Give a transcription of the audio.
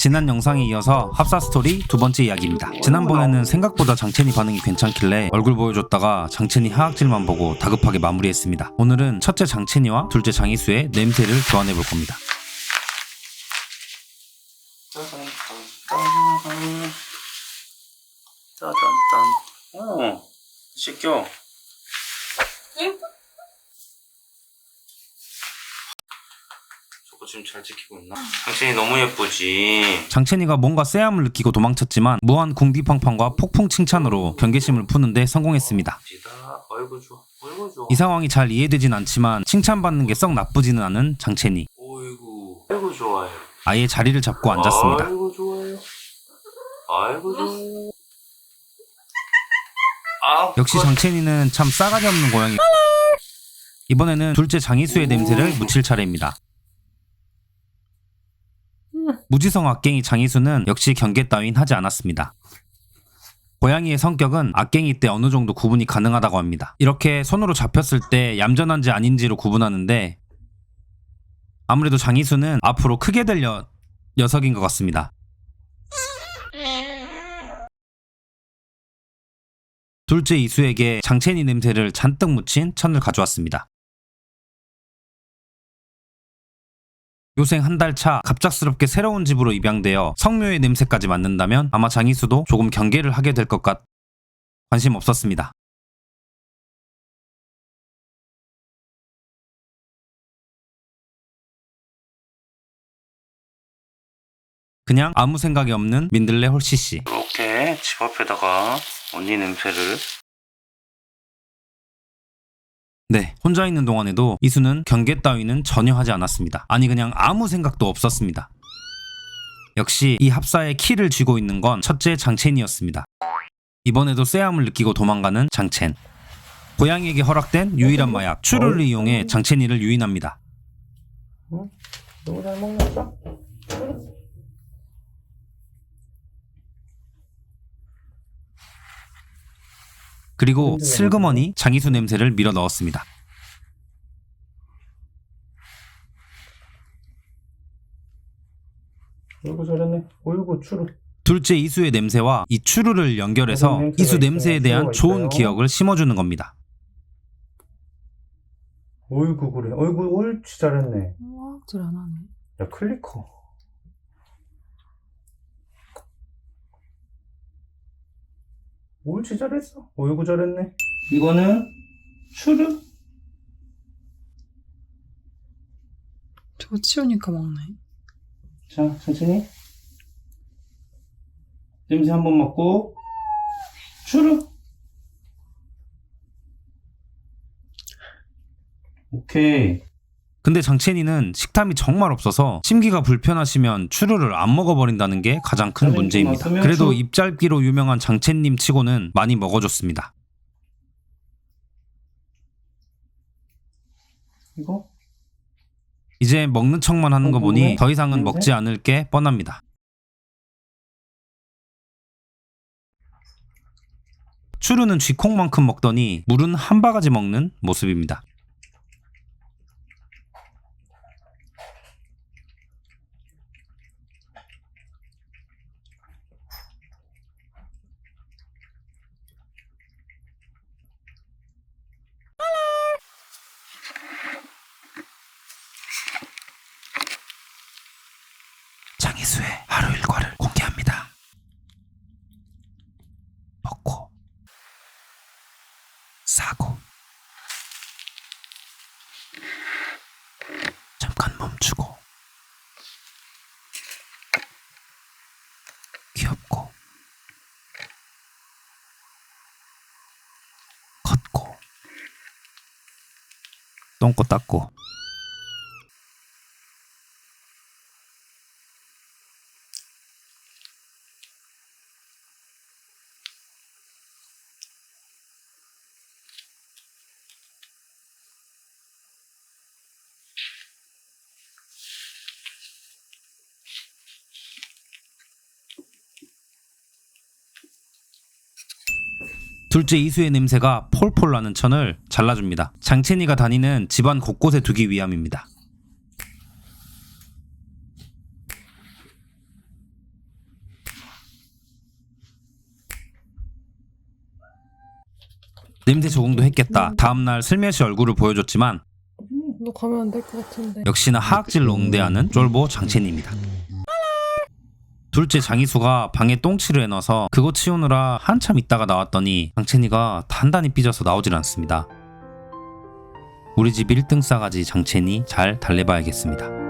지난 영상에 이어서 합사 스토리 두 번째 이야기입니다. 지난번에는 생각보다 장첸이 반응이 괜찮길래 얼굴 보여줬다가 장첸이 하악질만 보고 다급하게 마무리했습니다. 오늘은 첫째 장첸이와 둘째 장희수의 냄새를 교환해 볼 겁니다. 짜잔 짠. 어, 씻겨. 저거 지금 잘 지키고 있나? 당신이 너무 예쁘지. 장첸이가 뭔가 쎄함을 느끼고 도망쳤지만 무한 궁디팡팡과 폭풍 칭찬으로 경계심을 푸는데 성공했습니다. 지다. 어이구 좋아. 어이구 좋아. 이 상황이 잘 이해되진 않지만 칭찬받는 게 썩 나쁘지는 않은 장첸이 어이구. 어이구 좋아요. 아예 자리를 잡고 앉았습니다. 아이고 좋아요. 아이고 좋아요. 아, 역시 장첸이는 참 싸가지 없는 고양이. 이번에는 둘째 장희수의 냄새를 묻힐 차례입니다. 무지성 악갱이 장희수는 역시 경계 따윈 하지 않았습니다. 고양이의 성격은 악갱이 때 어느 정도 구분이 가능하다고 합니다. 이렇게 손으로 잡혔을 때 얌전한지 아닌지로 구분하는데 아무래도 장희수는 앞으로 크게 될 녀, 녀석인 것 같습니다. 둘째 이수에게 장첸이 냄새를 잔뜩 묻힌 천을 가져왔습니다. 요생 한 달 차 갑작스럽게 새로운 집으로 입양되어 성묘의 냄새까지 맡는다면 아마 장희수도 조금 경계를 하게 될 것 같... 관심 없었습니다. 그냥 아무 생각이 없는 민들레 홀씨 씨. 이렇게 집 앞에다가 언니 냄새를 네, 혼자 있는 동안에도 이수는 경계 따위는 전혀 하지 않았습니다. 아니 그냥 아무 생각도 없었습니다. 역시 이 합사의 키를 쥐고 있는 건 첫째 장첸이었습니다. 이번에도 쎄함을 느끼고 도망가는 장첸. 고양이에게 허락된 유일한 마약 추루를 이용해 장첸이를 유인합니다. 너무 잘 먹는다. 그리고 슬그머니 장희수 냄새를 밀어 넣었습니다. 잘했네. 어이구 추루. 둘째 이수의 냄새와 이 추루를 연결해서 냄새가 이수 냄새에 있어요? 대한 좋은 있어요? 기억을 심어주는 겁니다. 어이구 그래. 어이구 옳지 잘했네. 화학질 안 하네. 야 클리커. 옳지 잘했어. 어이구 잘했네. 이거는 추루. 저거 치우니까 먹네. 자 천천히. 냄새 한 번 맡고 추루. 오케이. 근데 장첸이는 식탐이 정말 없어서 심기가 불편하시면 추루를 안 먹어버린다는 게 가장 큰 문제입니다. 그래도 추- 입짧기로 유명한 장첸님 치고는 많이 먹어줬습니다. 이거 이제 먹는 척만 하는 거 어, 보니? 더 이상은? 먹지 않을 게 뻔합니다. 추루는 쥐콩만큼 먹더니 물은 한 바가지 먹는 모습입니다. 장희수의 하루 일과를 공개합니다. 먹고 싸고 잠깐 멈추고 귀엽고 걷고 똥꼬 닦고 둘째 이수의 냄새가 폴폴 나는 천을 잘라줍니다. 장첸이가 다니는 집안 곳곳에 두기 위함입니다. 냄새 적응도 했겠다. 다음날 슬며시 얼굴을 보여줬지만 음, 너 가면 안 될 것 같은데. 역시나 하악질로 응대하는 쫄보 장첸입니다. 둘째 장희수가 방에 똥치를 해놔서 그거 치우느라 한참 있다가 나왔더니 장첸이가 단단히 삐져서 나오질 않습니다. 우리 집 1등 싸가지 장첸이 잘 달래봐야겠습니다.